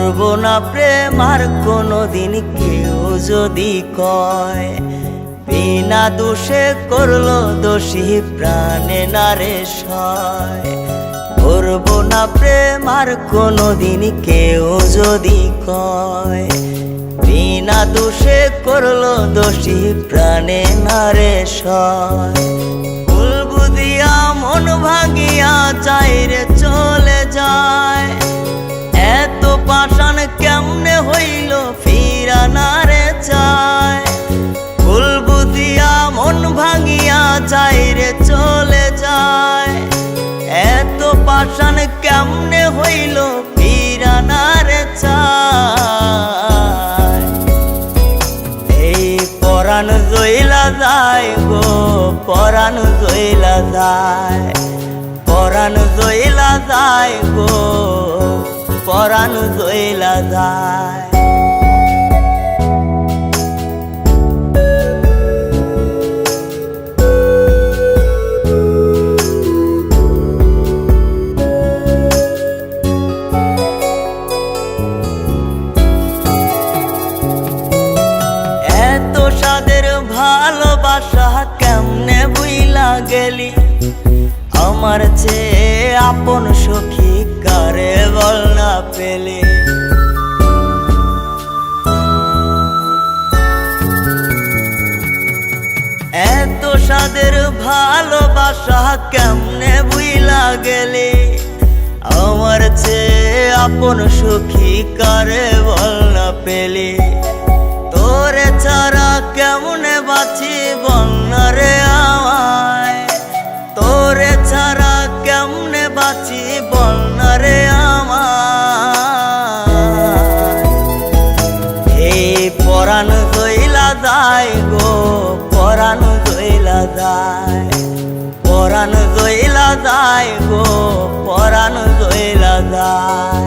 করব না প্রেম আর কোনো দিন কেউ যদি কয় বিনা দোষে করল দোষী প্রাণে নারে সয়। করব না প্রেম আর কোনোদিন কেউ যদি কয়। বিনা দোষে করল দোষী প্রাণে নারে সয়। ফুল বুদিয়া মন ভাগিয়া চাইরে চলে চাইরে চলে যায়। এত পাষাণ কেমনে হইল ফিরা নারে চায় এই পরাণ জইলা যায় গো, পরাণ জইলা যায়। পরাণ জইলা যায় গো, পরাণ জইলা যায়। আমার চেয়ে আপন সখী কারে বল না পেলি? এত সাদের ভালোবাসা কেমনে বুইলা গেলি? আমার চেয়ে আপন সখী কারে বল না পেলি? তোরে ছাড়া কেমনে যায়। পরাণ দইলা যায় গো পরাণ দইলা যায়।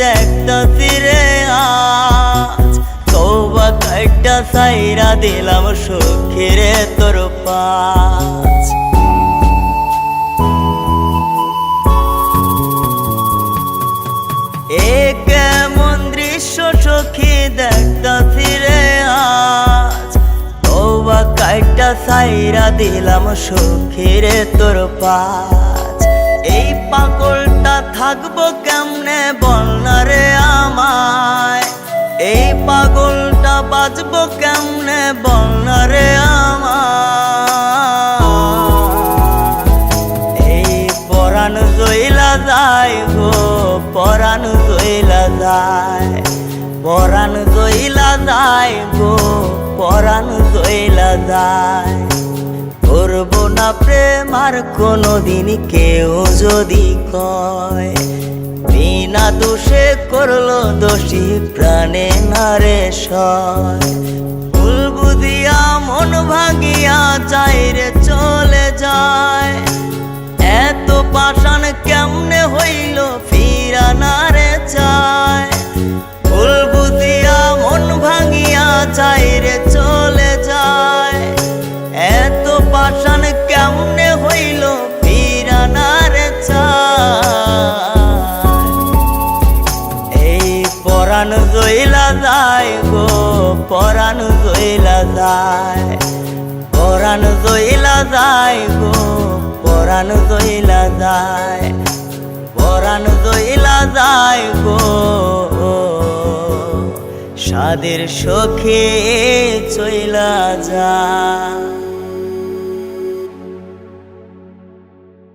দেখতা তীরে আজ। তৌবা কাইটা সাইরা দিলাম সখীরে তোর পাঁচ। এ কেমন দৃশ্য সখী দেখতা তীরে আজ। তৌবা কাইটা সাইরা দিলাম সখীরে তোর পাঁচ। এই পাগলটা থাকব কেমনে এই পাগলটা বাজবো কেমনে বলনারে আমায় এই পরাণ জইলা যায় গো, পরাণ জইলা যায়। পরাণ জইলা যায় গো, পরাণ জইলা যায়। করব না প্রেম আর কোনোদিন কেউ যদি কয় বিনা দোষে করল দোষী প্রাণে নারে সয়। ফুল বুদিয়া মন ভাগিয়া চাইরে পরাণ জইলা যায়, পরাণ জইলা যায় গো, পরাণ জইলা যায়, পরাণ জইলা যায় গো। সাদের সখে চইলা যায়